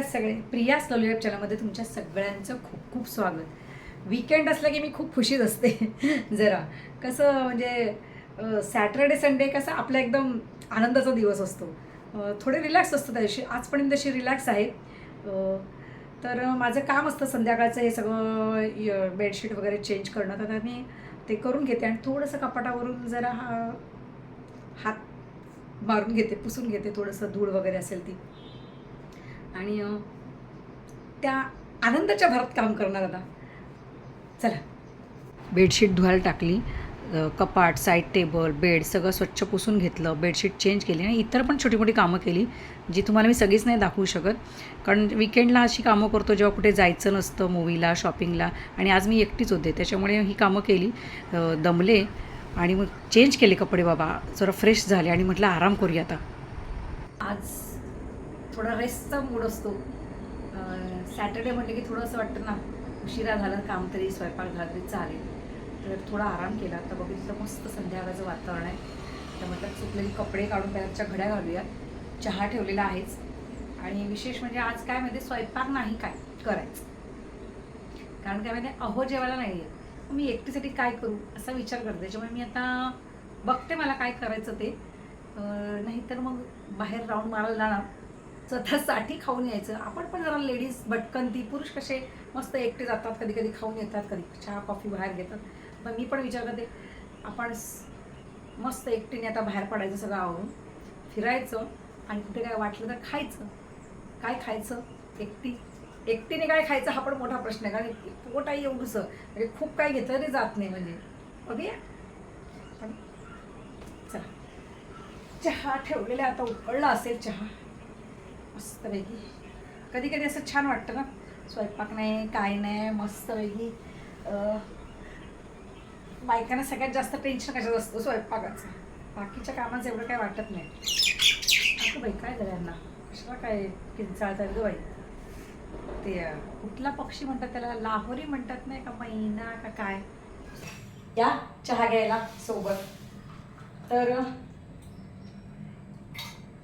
आहेत सगळे प्रिया स्लोलिवेब चॅनलमध्ये तुमच्या सगळ्यांचं खूप खूप स्वागत. वीकेंड असलं की मी खूप खुशीच असते जरा. कसं म्हणजे सॅटरडे संडे कसं आपला एकदम आनंदाचा दिवस असतो. थोडे रिलॅक्स असतं त्या दिवशी आज पण तशी रिलॅक्स आहे. तर माझं काम असतं संध्याकाळचं हे सगळं बेडशीट वगैरे चेंज करणं. तर मी ते करून घेते आणि थोडंसं कपाटावरून जरा हा हात मारून घेते पुसून घेते थोडंसं धूळ वगैरे असेल ती. आणि त्या आनंदाच्या भरात काम करणार आता. चला. बेडशीट धुवायला टाकली कपाट साईड टेबल बेड सगळं स्वच्छ पुसून घेतलं बेडशीट चेंज केली आणि इतर पण छोटी मोठी कामं केली जी तुम्हाला मी सगळीच नाही दाखवू शकत. कारण विकेंडला अशी कामं करतो जेव्हा कुठे जायचं नसतं मूवीला शॉपिंगला आणि आज मी एकटीच होते त्याच्यामुळे ही कामं केली. दमले आणि मग चेंज केले कपडे बाबा. जरा फ्रेश झाले आणि म्हटलं आराम करूया आता. आज थोडा रेस्टचा मूड असतो. सॅटर्डे म्हटलं की थोडं असं वाटतं ना उशिरा झालं काम तरी स्वयंपाक झाला तरी चालेल. तर थोडा आराम केला. तर बघितलं मस्त संध्याकाळचं वातावरण आहे. तर म्हटलं चुकलेली कपडे काढून त्याच्या घड्या घालूया. चहा ठेवलेला आहेच. आणि विशेष म्हणजे आज काय माहिती स्वयंपाक नाही काय करायचं. कारण काय माहिती अहो जेवायला नाही आहे मी एकटीसाठी काय करू असा विचार करते. त्याच्यामुळे मी आता बघते मला काय करायचं ते. नाहीतर मग बाहेर राऊंड मारायला जाणार. स्वतःसाठी खाऊन यायचं. आपण पण जरा लेडीज भटकन ती पुरुष कसे मस्त एकटे जातात कधी कधी खाऊन येतात कधी चहा कॉफी बाहेर घेतात. मग मी पण विचार करते आपण मस्त एकटीने आता बाहेर पडायचं सगळं आवरून फिरायचं आणि कुठे काय वाटलं तर खायचं. काय खायचं? एकटी एकटीने काय खायचं हा पण मोठा प्रश्न आहे. कारण पोट आहे एवढंसं म्हणजे खूप काय घेतलं तरी जात नाही म्हणजे. बघूया. पण चला. चहा ठेवलेला आता उकळला असेल चहा. मस्तपैकी कधी कधी असं छान वाटतं ना स्वयंपाक नाही काय नाही मस्तपैकी अं, बायकांना सगळ्यात जास्त टेन्शन कशात असतं? स्वयंपाकाचं. बाकीच्या कामाचं एवढं काय वाटत नाही. आता बाई काय झालं यांना? कशाला काय किंचाळतात गं बाई? ते कुठला पक्षी म्हणतात त्याला? लाहोरी म्हणतात नाही का? मैना का काय? या चहा घ्यायला सोबत. तर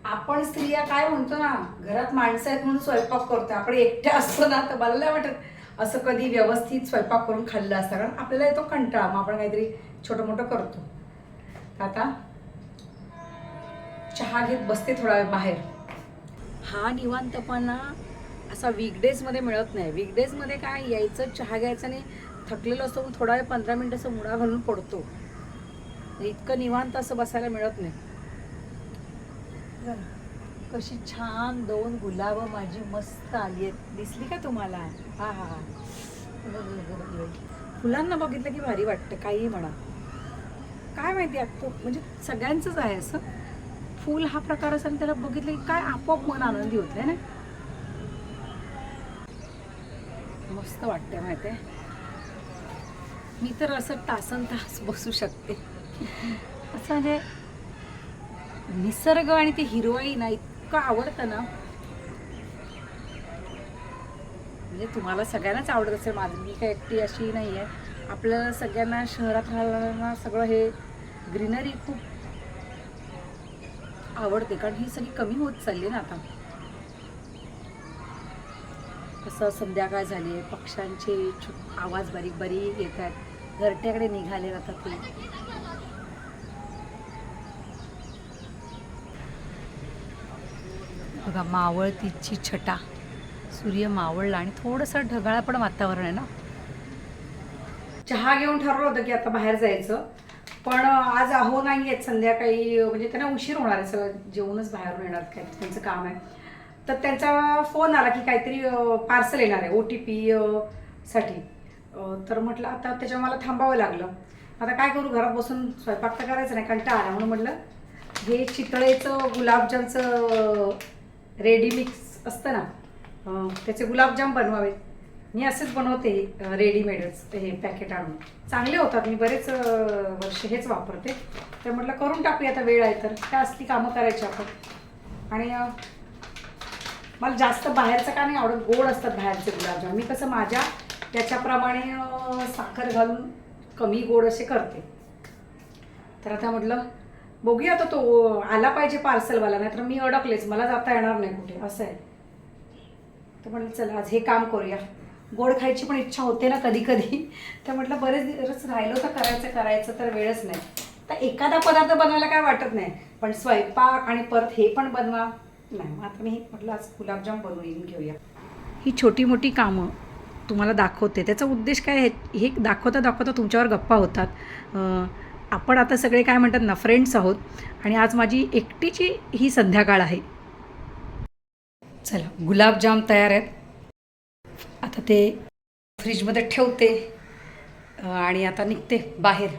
आपण स्त्रिया काय म्हणतो ना घरात माणसं आहेत म्हणून स्वयंपाक करतो आपण एकट्या असतो ना तर मला नाही वाटत असं कधी व्यवस्थित स्वयंपाक करून खाल्लं असतं. कारण आपल्याला येतो कंटाळा मग आपण काहीतरी छोटं मोठं करतो आता चहा घेत बसते थोडा वेळ बाहेर. हा निवांतपणा असा वीकडेजमध्ये मिळत नाही. वीकडेजमध्ये काय यायचं चहा घ्यायचं आणि थकलेलं असतो थोडा वेळ पंधरा मिनिट असं मुडा घालून पडतो. इतकं निवांत असं बसायला मिळत नाही. बघा, कशी छान दोन गुलाबं माझी मस्त आली आहेत. दिसली का तुम्हाला? हा हा हा. फुलांना बघितलं की भारी वाटतं काहीही म्हणा. काय माहिती आहे म्हणजे सगळ्यांचंच आहे असं. फूल हा प्रकार असेल त्याला बघितलं की काय आपोआप मन आनंदी होत आहे ना मस्त वाटतंय माहिती आहे मी तर असं तासन तास बसू शकते. असं म्हणजे निसर्ग आणि ती हिरवाई ना इतकं आवडतं ना. म्हणजे तुम्हाला सगळ्यांनाच आवडत असेल माझं. मी काय एकटी अशी नाही आहे आपल्याला सगळ्यांना शहरात राहणाऱ्यांना सगळं हे ग्रीनरी खूप आवडते कारण ही सगळी कमी होत चालली ना आता. कसं संध्याकाळ झाली आहे पक्ष्यांचे आवाज बारीक बारीक येत आहेत घरट्याकडे निघाले जातात ते. बघा मावळतीची छटा. सूर्य मावळला आणि थोडंसं ढगाळ पण वातावरण आहे ना? चहा घेऊन ठरवलं होतं की आता बाहेर जायचं. पण आज अहो नाही आहेत संध्याकाळी म्हणजे त्यांना उशीर होणार आहे सगळं. जेवूनच बाहेरून येणार काय त्यांचं काम आहे. तर त्यांचा फोन आला की काहीतरी पार्सल येणार आहे ओ टी पी साठी. तर म्हटलं आता त्याच्यावर मला थांबावं लागलं. आता काय करू घरात बसून स्वयंपाक तर करायचं नाही कंटाळा आला म्हणून म्हटलं हे चितळेचं गुलाबजामचं रेडी मिक्स असतं ना त्याचे गुलाबजाम बनवावे. मी असेच बनवते रेडीमेडच हे पॅकेट आणून. चांगले होतात. मी बरेच वर्ष हेच वापरते. तर म्हटलं करून टाकूया आता वेळ आहे तर. काय असली कामं करायची आपण? आणि मला जास्त बाहेरचं का नाही आवडत. गोड असतात बाहेरचे गुलाबजाम. मी कसं माझ्या त्याच्याप्रमाणे साखर घालून कमी गोड असे करते. तर आता म्हटलं बघूया आता तो आला पाहिजे पार्सलवाला नाहीतर मी अडकलेच मला जाता येणार नाही कुठे असं आहे. तर म्हटलं चला आज हे काम करूया. गोड खायची पण इच्छा होते ना कधी कधी तर म्हटलं बरेच दिवस राहिलो तर करायचं करायचं तर वेळच नाही. तर एखादा पदार्थ बनवायला काय वाटत नाही. पण स्वयंपाक आणि परत हे पण बनवा. नाही मग आता मी म्हटलं आज गुलाबजाम बनवून घेऊया. ही छोटी मोठी कामं तुम्हाला दाखवते. त्याचा उद्देश काय आहे? हे दाखवता दाखवता तुमच्यावर गप्पा होतात. आपण आता सगळे काय म्हणतात ना फ्रेंड्स आहोत. आणि आज माझी एकटीची ही संध्याकाळ आहे. चला गुलाबजाम तयार आहेत. आता ते फ्रीजमध्ये ठेवते. आणि आता निघते बाहेर.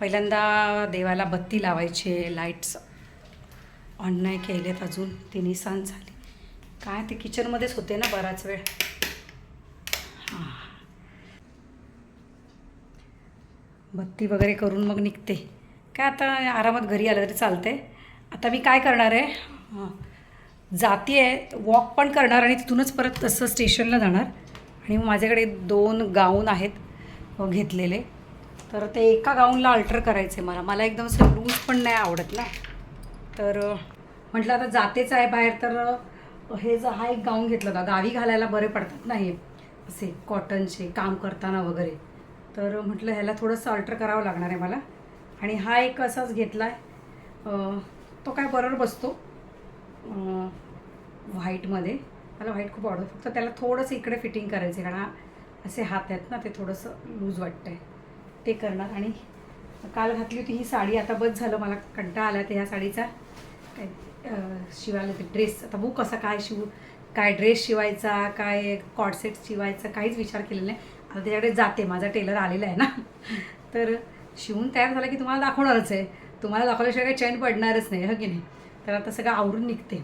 पहिल्यांदा देवाला बत्ती लावायचे लाईट्स ऑन नाही केलेत अजून. तिन्ही निसान झाली. काय ते किचनमध्येच होते ना बराच वेळ. हां. बत्ती वगैरे करून मग निघते. काय आता आरामात घरी आलं तरी चालते आता मी काय करणार आहे? जाती जाते आहे वॉक पण करणार आणि तिथूनच परत तसं स्टेशनला जाणार. आणि मग माझ्याकडे दोन गाऊन आहेत घेतलेले. तर ते एका गाऊनला अल्टर करायचे मला. मला एकदम असं लूज पण नाही आवडत ना. तर म्हटलं आता जातेच आहे बाहेर तर हे जर हा एक गाऊन घेतला होता. गावी घालायला बरे पडतात ना हे असे कॉटनचे काम करताना वगैरे. तर म्हटलं ह्याला थोडंसं अल्टर करावं लागणार आहे मला. आणि हा एक असाच घेतला आहे तो काय बरोबर बसतो. व्हाईटमध्ये मला व्हाईट खूप आवडतं. फक्त त्याला थोडंसं इकडे फिटिंग करायचं आहे कारण असे हात आहेत ना ते थोडंसं लूज वाटतं आहे ते करणार. आणि काल घातली होती ही साडी. आता बस झालं. मला कंटाळा आला तर ह्या साडीचा. काय शिवायला ते ड्रेस आता बुक कसा काय शिवू काय ड्रेस शिवायचा काय कॉडसेट शिवायचा काहीच विचार केलेला नाही. त्याच्याकडे जाते माझा टेलर आलेला आहे ना. तर शिवून तयार झाला की तुम्हाला दाखवणारच आहे. तुम्हाला दाखवल्याशिवाय काही चैन पडणारच नाही हो की नाही? तर आता सगळं आवरून निघते.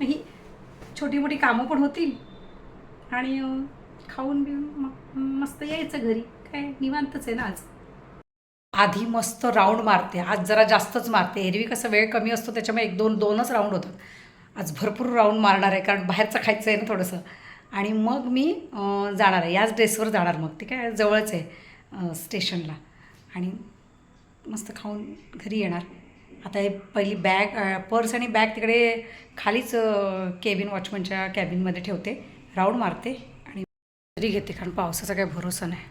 ही छोटी मोठी कामं पण होतील. आणि खाऊन बिऊन मस्त यायचं घरी. काय निवांतच आहे ना आज. आधी मस्त राऊंड मारते. आज जरा जास्तच मारते. एरवी कसं वेळ कमी असतो त्याच्यामुळे एक दोन दोनच राऊंड होतात. आज भरपूर राऊंड मारणार आहे कारण बाहेरचं खायचं आहे ना थोडंसं. आणि मग मी जाणार आहे. याच ड्रेसवर जाणार मग. ते काय जवळच आहे स्टेशनला आणि मस्त खाऊन घरी येणार. आता हे पहिली बॅग पर्स आणि बॅग तिकडे खालीच केबिन वॉचमनच्या कॅबिनमध्ये ठेवते. राऊंड मारते आणि घरी घेते कारण पावसाचा काही भरोसा नाही.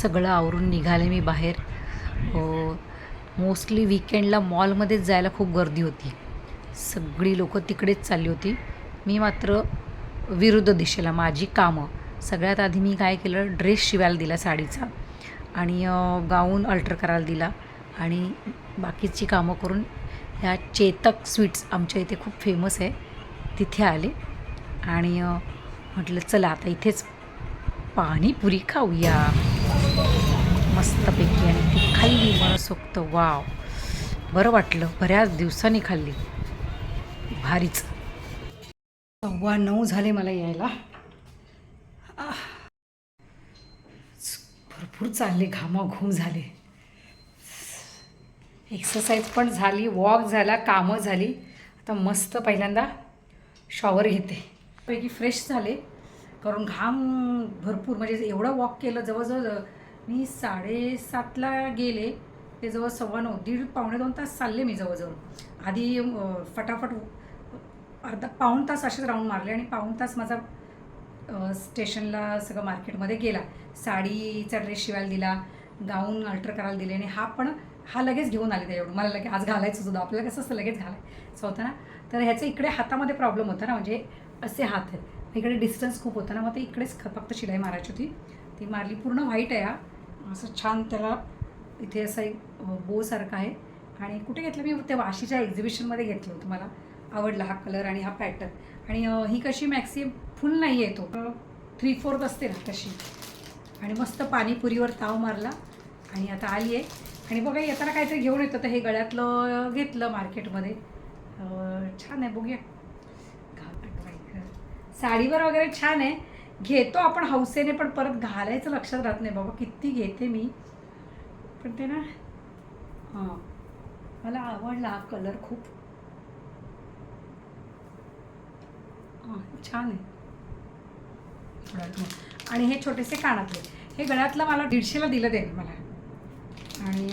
सगळं आवरून निघाले मी बाहेर. मोस्टली विकेंडला मॉलमध्येच जायला खूप गर्दी होती. सगळी लोकं तिकडेच चालली होती. मी मात्र विरुद्ध दिशेला माझी कामं. सगळ्यात आधी मी काय केलं ड्रेस शिवायला दिला साडीचा आणि गाऊन अल्टर करायला दिला आणि बाकीची कामं करून ह्या चेतक स्वीट्स आमच्या इथे खूप फेमस आहे. तिथे आले आणि म्हटलं चला आता इथेच पाणीपुरी खाऊया. मस्तपैकी आणि ती खाल्ली मनसोक्त वाव. बरं वाटलं बऱ्याच दिवसांनी खाल्ली. भारीच. सव्वा नऊ झाले मला यायला. भरपूर चालले घामाघूम झाले. एक्सरसाइज पण झाली वॉक झाला कामं झाली. आता मस्त पहिल्यांदा शॉवर घेते. पैकी फ्रेश झाले. कारण घाम भरपूर म्हणजे एवढं वॉक केलं जवळजवळ मी साडेसातला गेले. ते जवळ सव्वा नऊ दीड पावणे दोन तास चालले मी जवळजवळ. आधी फटाफट अर्धा पाऊण तास असेच राऊंड मारले आणि पाऊण तास माझा स्टेशनला सगळं मार्केटमध्ये गेला. साडीचा ड्रेस शिवायला दिला गाऊन अल्टर करायला दिले आणि हा पण हा लगेच घेऊन आले त्याच्याकडून. मला लगेच आज घालायचं होतं. आपल्याला कसं असतं लगेच घालायचं होतं ना? तर ह्याचं इकडे हातामध्ये प्रॉब्लेम होता ना म्हणजे असे हात आहेत. इकडे डिस्टन्स खूप होतं ना मग ते इकडेच ख- फक्त शिलाई मारायची होती. ती मारली. पूर्ण व्हाईट आहे हा. असं छान त्याला इथे असं एक बोसारखा आहे. आणि कुठे घेतलं मी? ते वाशीच्या एक्झिबिशनमध्ये घेतलं होतं मला. आवडला हा कलर आणि हा पॅटर्न. आणि ही कशी मॅक्सिम फुल नाही आहे तो. थ्री फोर्थ असते ना तशी. आणि मस्त पाणीपुरीवर ताव मारला आणि आता आली आहे आणि बघा येताना काहीतरी घेऊन येतं तर हे गळ्यातलं घेतलं मार्केटमध्ये. छान आहे बघूया. साडीवर वगैरे छान आहे. घेतो आपण हौसेने पण परत घालायचं लक्षात राहत नाही. बाबा किती घेते मी. पण ते ना हां. मला आवडला हा कलर खूप हां छान आहे. आणि हे छोटेसे कानातले. हे गळ्यातलं मला दीडशेला दिलं ते मला. आणि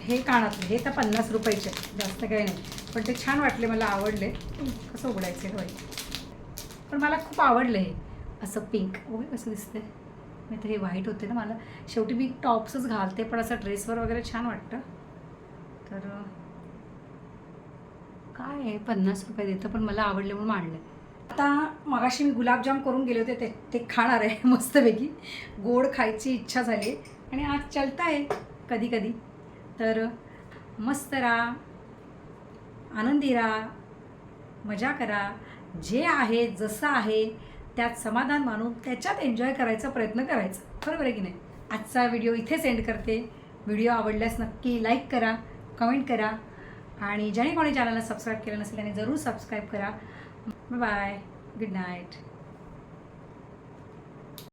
हे कानातले हे तर पन्नास रुपयाचे. जास्त काही नाही. पण ते छान वाटले मला आवडले. कसं उघडायचं होय पण मला खूप आवडलं हे. असं पिंक ओके कसं दिसतंय? मी तर हे व्हाईट होते ना मला. शेवटी मी टॉप्सच घालते पण असं ड्रेसवर वगैरे छान वाटतं. तर काय आहे? पन्नास रुपये देतं पण मला आवडले म्हणून मांडलं आता मगाशी मी गुलाबजाम करून गेले होते ते ते खाणार आहे मस्तपैकी. गोड खायची इच्छा झाली. आणि आज चलता आहे कधी कधी तर मस्त राहा आनंदी राहा मजा करा. जे आहे जसं आहे त्यात समाधान मानून त्याच्यात एन्जॉय करायचा प्रयत्न करायचा. बरोबर आहे की नाही? आजचा व्हिडिओ इथेच एंड करते. व्हिडिओ आवडल्यास नक्की लाईक करा कमेंट करा. आणि ज्याने कोणी चॅनलला सबस्क्राईब केलं नसेल त्याने जरूर सबस्क्राईब करा. Bye good night